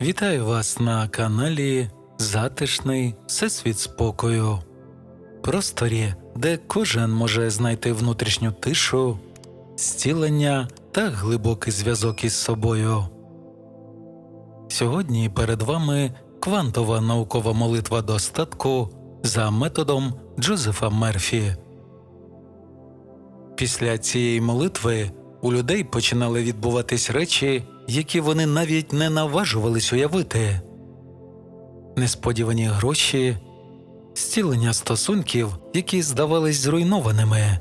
Вітаю вас на каналі Затишний Всесвіт спокою, просторі, де кожен може знайти внутрішню тишу, зцілення та глибокий зв'язок із собою. Сьогодні перед вами квантова наукова молитва достатку за методом Джозефа Мерфі. Після цієї молитви у людей починали відбуватись речі, які вони навіть не наважувались уявити. Несподівані гроші, зцілення стосунків, які здавались зруйнованими,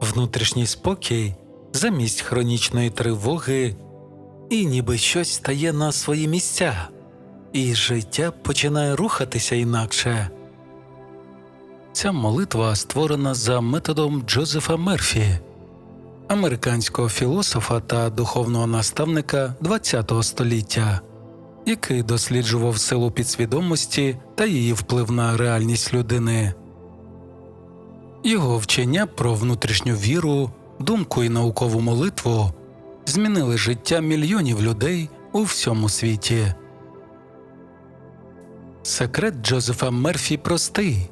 внутрішній спокій замість хронічної тривоги, і ніби щось стає на свої місця, і життя починає рухатися інакше. Ця молитва створена за методом Джозефа Мерфі, американського філософа та духовного наставника ХХ століття, який досліджував силу підсвідомості та її вплив на реальність людини. Його вчення про внутрішню віру, думку і наукову молитву змінили життя мільйонів людей у всьому світі. Секрет Джозефа Мерфі простий.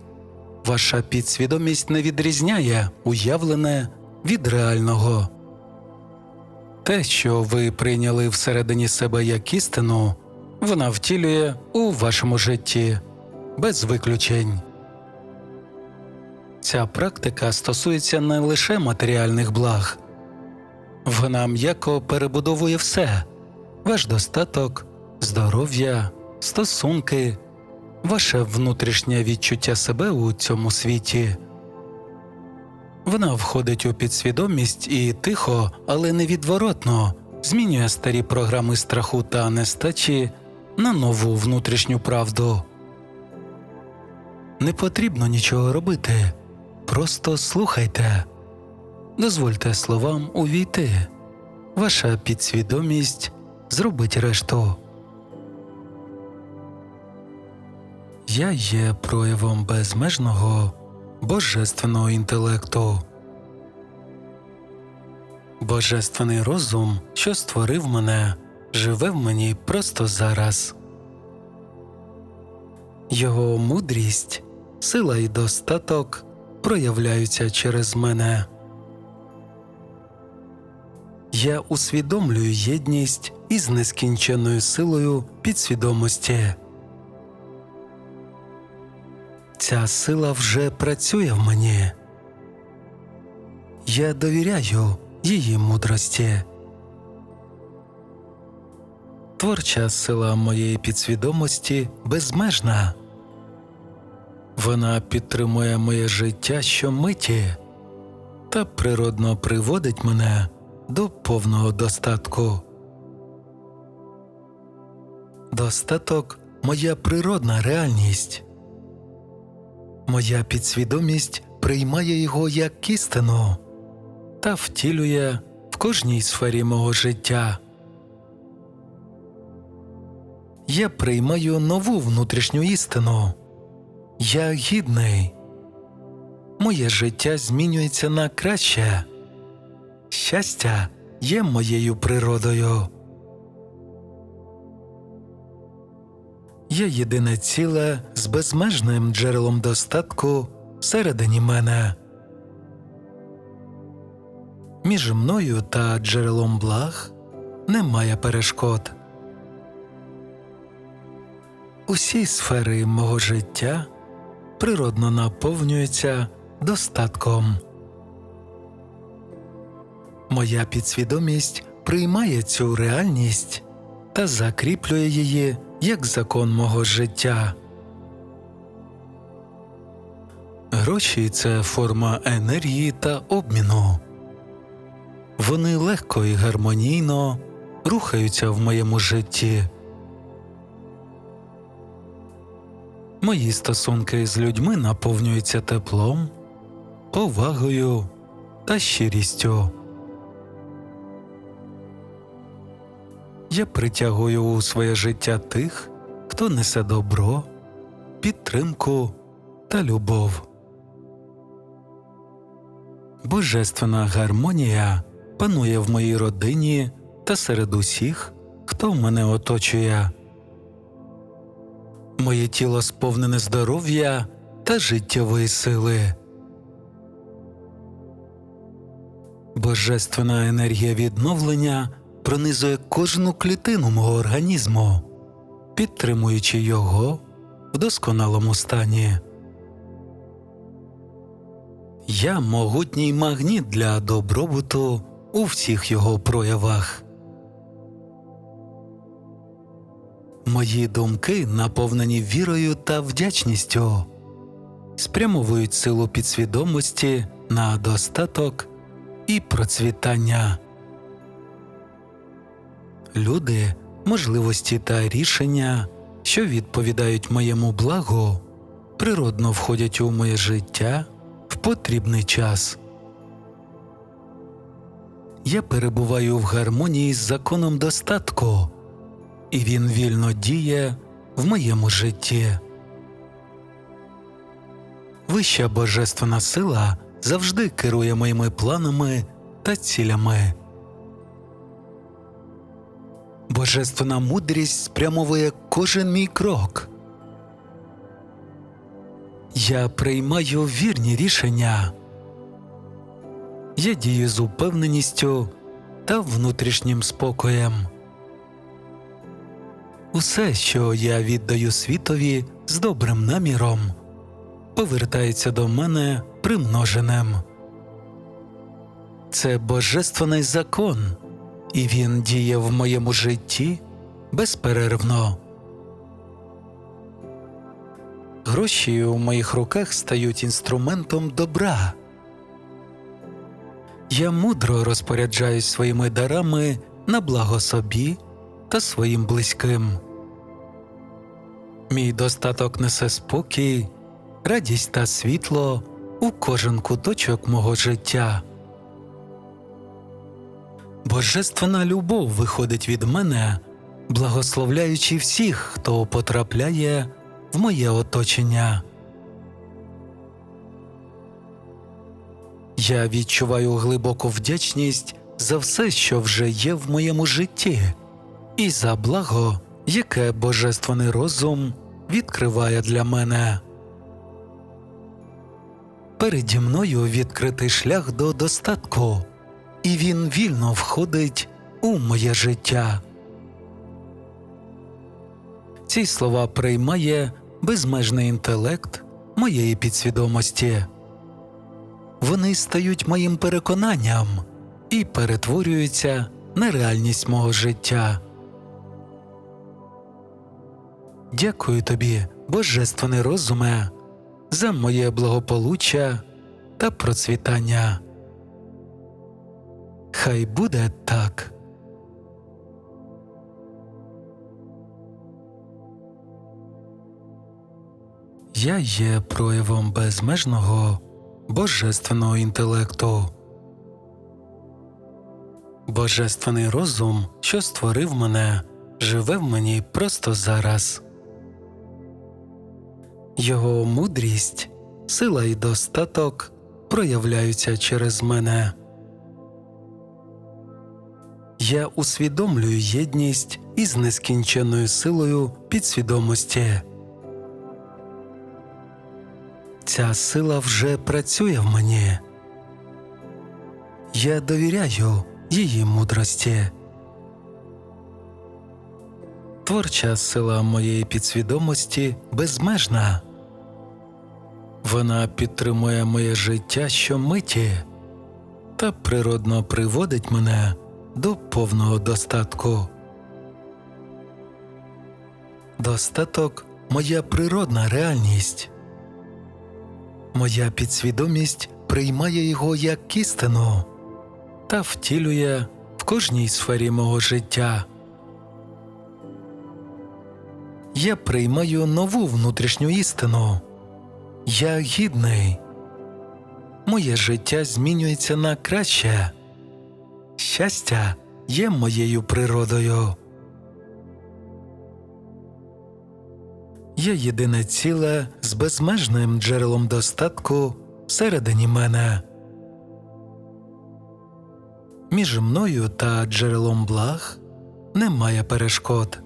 Ваша підсвідомість не відрізняє уявлене від реального. Те, що ви прийняли всередині себе як істину, вона втілює у вашому житті без виключень. Ця практика стосується не лише матеріальних благ, вона м'яко перебудовує все ваш достаток, здоров'я, стосунки, ваше внутрішнє відчуття себе у цьому світі. Вона входить у підсвідомість і тихо, але невідворотно змінює старі програми страху та нестачі на нову внутрішню правду. Не потрібно нічого робити, просто слухайте, дозвольте словам увійти. Ваша підсвідомість зробить решту. Я є проявом безмежного божественного інтелекту. Божественний розум, що створив мене, живе в мені просто зараз. Його мудрість, сила і достаток проявляються через мене. Я усвідомлюю єдність із нескінченною силою підсвідомості. Ця сила вже працює в мені. Я довіряю її мудрості. Творча сила моєї підсвідомості безмежна. Вона підтримує моє життя щомиті та природно приводить мене до повного достатку. Достаток моя природна реальність. Моя підсвідомість приймає його як істину та втілює в кожній сфері мого життя. Я приймаю нову внутрішню істину. Я гідний. Моє життя змінюється на краще. Щастя є моєю природою. Я єдине ціле з безмежним джерелом достатку всередині мене. Між мною та джерелом благ немає перешкод. Усі сфери мого життя природно наповнюються достатком. Моя підсвідомість приймає цю реальність та закріплює її як закон мого життя. Гроші це форма енергії та обміну. Вони легко і гармонійно рухаються в моєму житті. Мої стосунки з людьми наповнюються теплом, повагою та щирістю. Я притягую у своє життя тих, хто несе добро, підтримку та любов. Божественна гармонія панує в моїй родині та серед усіх, хто мене оточує. Моє тіло сповнене здоров'я та життєвої сили. Божественна енергія відновлення пронизує кожну клітину мого організму, підтримуючи його в досконалому стані. Я могутній магніт для добробуту у всіх його проявах. Мої думки, наповнені вірою та вдячністю, спрямовують силу підсвідомості на достаток і процвітання. Люди, можливості та рішення, що відповідають моєму благу, природно входять у моє життя в потрібний час. Я перебуваю в гармонії з законом достатку, і він вільно діє в моєму житті. Вища божественна сила завжди керує моїми планами та цілями. Божественна мудрість спрямовує кожен мій крок. Я приймаю вірні рішення. Я дію з упевненістю та внутрішнім спокоєм. Усе, що я віддаю світові з добрим наміром, повертається до мене примноженим. Це божественний закон, і він діє в моєму житті безперервно. Гроші у моїх руках стають інструментом добра. Я мудро розпоряджаюсь своїми дарами на благо собі та своїм близьким. Мій достаток несе спокій, радість та світло у кожен куточок мого життя. Божественна любов виходить від мене, благословляючи всіх, хто потрапляє в моє оточення. Я відчуваю глибоку вдячність за все, що вже є в моєму житті, і за благо, яке божественний розум відкриває для мене. Переді мною відкритий шлях до достатку, і він вільно входить у моє життя. Ці слова приймає безмежний інтелект моєї підсвідомості. Вони стають моїм переконанням і перетворюються на реальність мого життя. Дякую тобі, Божественний розуме, за моє благополуччя та процвітання. Хай буде так. Я є проявом безмежного божественного інтелекту. Божественний розум, що створив мене, живе в мені просто зараз. Його мудрість, сила і достаток проявляються через мене. Я усвідомлюю єдність із нескінченною силою підсвідомості. Ця сила вже працює в мені. Я довіряю її мудрості. Творча сила моєї підсвідомості безмежна. Вона підтримує моє життя щомиті та природно приводить мене до повного достатку. Достаток моя природна реальність. Моя підсвідомість приймає його як істину та втілює в кожній сфері мого життя. Я приймаю нову внутрішню істину. Я гідний. Моє життя змінюється на краще. Щастя є моєю природою. Я єдине ціле з безмежним джерелом достатку всередині мене. Між мною та джерелом благ немає перешкод.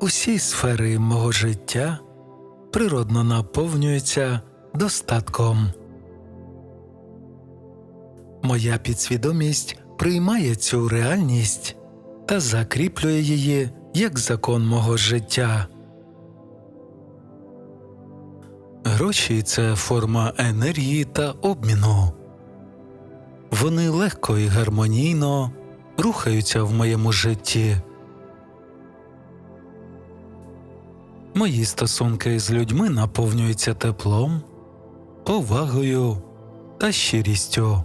Усі сфери мого життя природно наповнюються достатком. Моя підсвідомість приймає цю реальність та закріплює її як закон мого життя. Гроші це форма енергії та обміну. Вони легко і гармонійно рухаються в моєму житті. Мої стосунки з людьми наповнюються теплом, повагою та щирістю.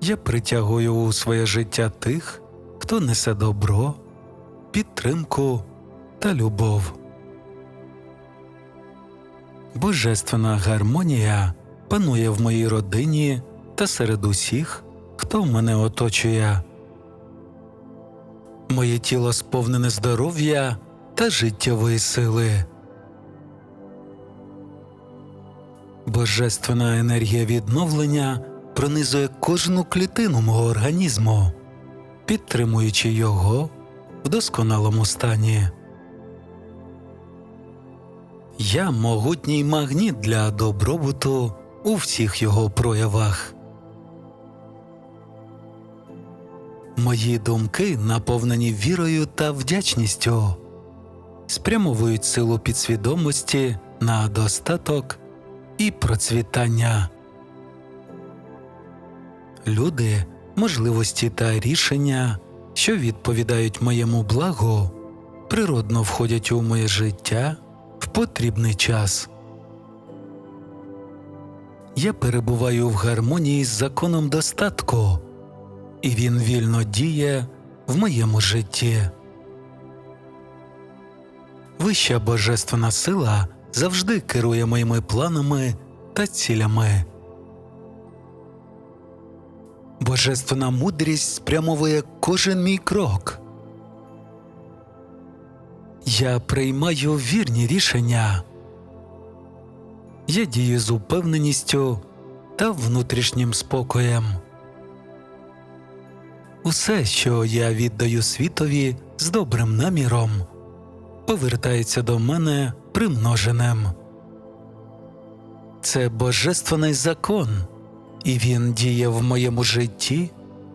Я притягую у своє життя тих, хто несе добро, підтримку та любов. Божественна гармонія панує в моїй родині та серед усіх, хто мене оточує. Моє тіло сповнене здоров'я та життєвої сили. Божественна енергія відновлення пронизує кожну клітину мого організму, підтримуючи його в досконалому стані. Я могутній магніт для добробуту у всіх його проявах. Мої думки, наповнені вірою та вдячністю, спрямовують силу підсвідомості на достаток і процвітання. Люди, можливості та рішення, що відповідають моєму благу, природно входять у моє життя в потрібний час. Я перебуваю в гармонії з законом достатку, і він вільно діє в моєму житті. Вища божественна сила завжди керує моїми планами та цілями. Божественна мудрість спрямовує кожен мій крок. Я приймаю вірні рішення. Я дію з упевненістю та внутрішнім спокоєм. Усе, що я віддаю світові з добрим наміром, повертається до мене примноженим. Це божественний закон, і він діє в моєму житті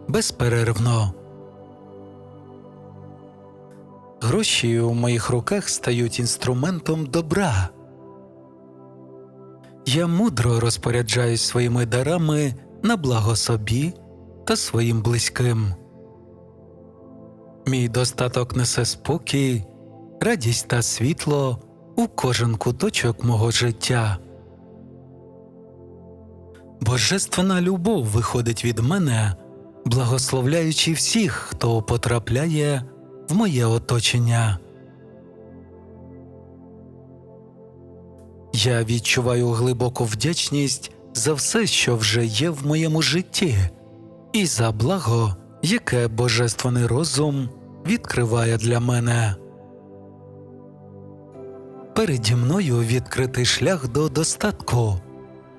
безперервно. Гроші у моїх руках стають інструментом добра. Я мудро розпоряджаюсь своїми дарами на благо собі та своїм близьким. Мій достаток несе спокій, радість та світло у кожен куточок мого життя. Божественна любов виходить від мене, благословляючи всіх, хто потрапляє в моє оточення. Я відчуваю глибоку вдячність за все, що вже є в моєму житті, і за благо, яке божественний розум відкриває для мене. Переді мною відкритий шлях до достатку,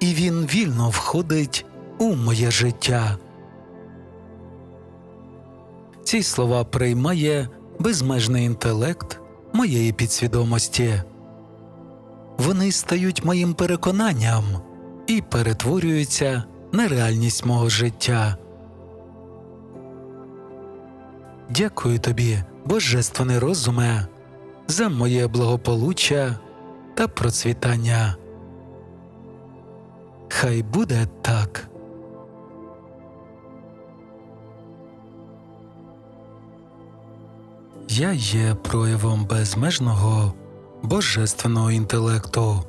і він вільно входить у моє життя. Ці слова приймає безмежний інтелект моєї підсвідомості. Вони стають моїм переконанням і перетворюються на реальність мого життя. Дякую тобі, Божественний розуме, за моє благополуччя та процвітання. Хай буде так. Я є проявом безмежного божественного інтелекту.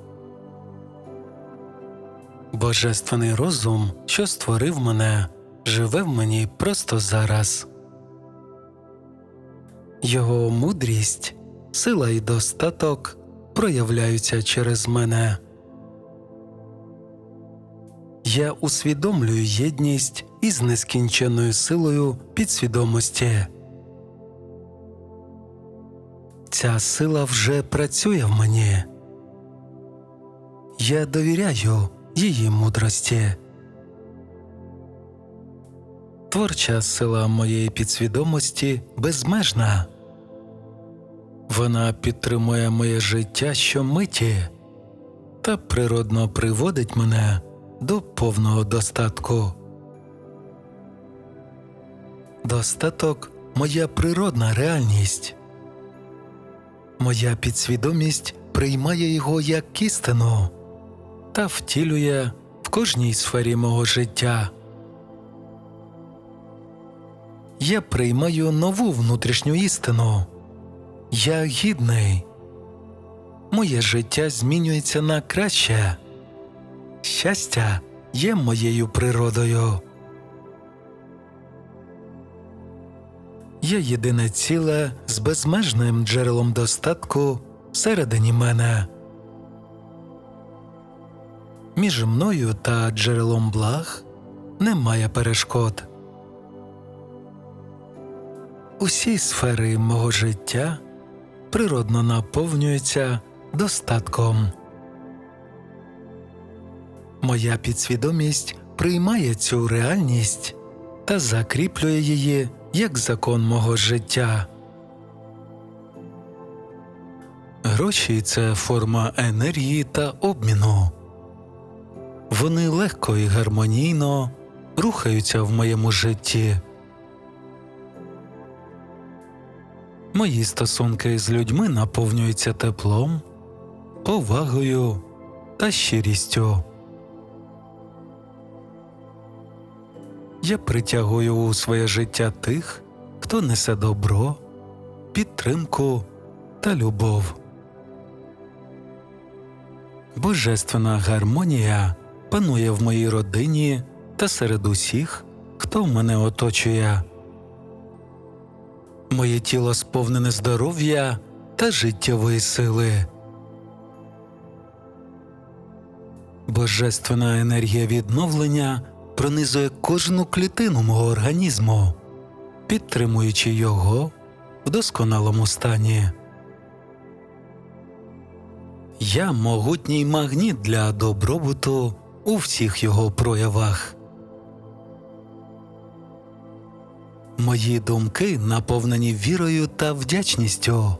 Божественний розум, що створив мене, живе в мені просто зараз. Його мудрість, сила і достаток проявляються через мене. Я усвідомлюю єдність із нескінченною силою підсвідомості. Ця сила вже працює в мені. Я довіряю її мудрості. Творча сила моєї підсвідомості безмежна. Вона підтримує моє життя щомиті та природно приводить мене до повного достатку. Достаток моя природна реальність. Моя підсвідомість приймає його як істину та втілює в кожній сфері мого життя. Я приймаю нову внутрішню істину. Я гідний. Моє життя змінюється на краще. Щастя є моєю природою. Я єдине ціле з безмежним джерелом достатку всередині мене. Між мною та джерелом благ немає перешкод. Усі сфери мого життя природно наповнюються достатком. Моя підсвідомість приймає цю реальність та закріплює її як закон мого життя. Гроші це форма енергії та обміну. Вони легко і гармонійно рухаються в моєму житті. Мої стосунки з людьми наповнюються теплом, повагою та щирістю. Я притягую у своє життя тих, хто несе добро, підтримку та любов. Божественна гармонія панує в моїй родині та серед усіх, хто мене оточує. Моє тіло сповнене здоров'я та життєвої сили. Божественна енергія відновлення пронизує кожну клітину мого організму, підтримуючи його в досконалому стані. Я могутній магніт для добробуту у всіх його проявах. Мої думки, наповнені вірою та вдячністю,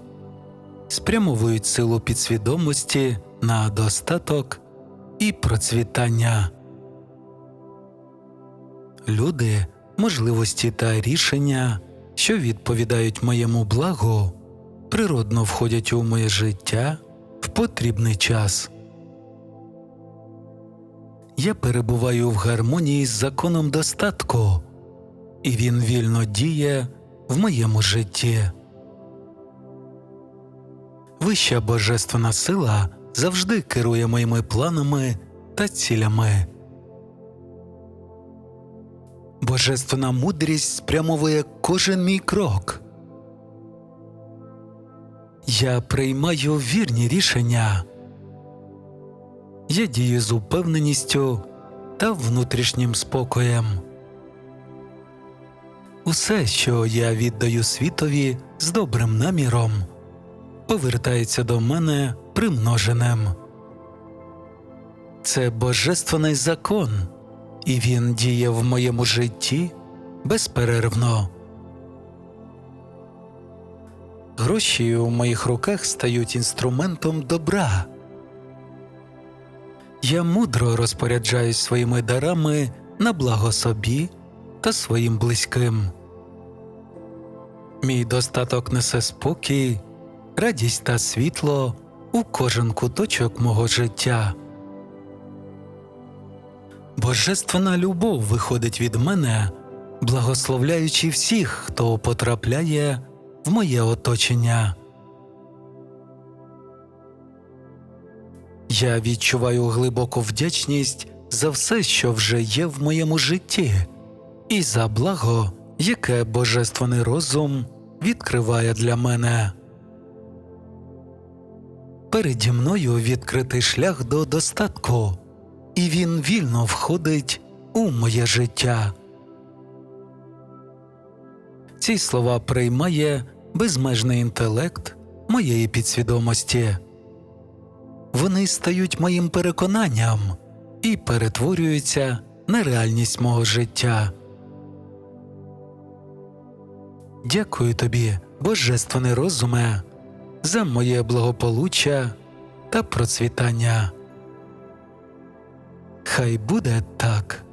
спрямовують силу підсвідомості на достаток і процвітання. Люди, можливості та рішення, що відповідають моєму благу, природно входять у моє життя в потрібний час. Я перебуваю в гармонії з законом достатку, і він вільно діє в моєму житті. Вища божественна сила завжди керує моїми планами та цілями. Божественна мудрість спрямовує кожен мій крок. Я приймаю вірні рішення. Я дію з упевненістю та внутрішнім спокоєм. Усе, що я віддаю світові з добрим наміром, повертається до мене примноженим. Це божественний закон, і він діє в моєму житті безперервно. Гроші у моїх руках стають інструментом добра. Я мудро розпоряджаюсь своїми дарами на благо собі та своїм близьким. Мій достаток несе спокій, радість та світло у кожен куточок мого життя. Божественна любов виходить від мене, благословляючи всіх, хто потрапляє в моє оточення. Я відчуваю глибоку вдячність за все, що вже є в моєму житті, і за благо, яке божественний розум відкриває для мене. Переді мною відкритий шлях до достатку, і він вільно входить у моє життя. Ці слова приймає безмежний інтелект моєї підсвідомості. Вони стають моїм переконанням і перетворюються на реальність мого життя. Дякую тобі, Божественний розуме, за моє благополуччя та процвітання. Хай буде так.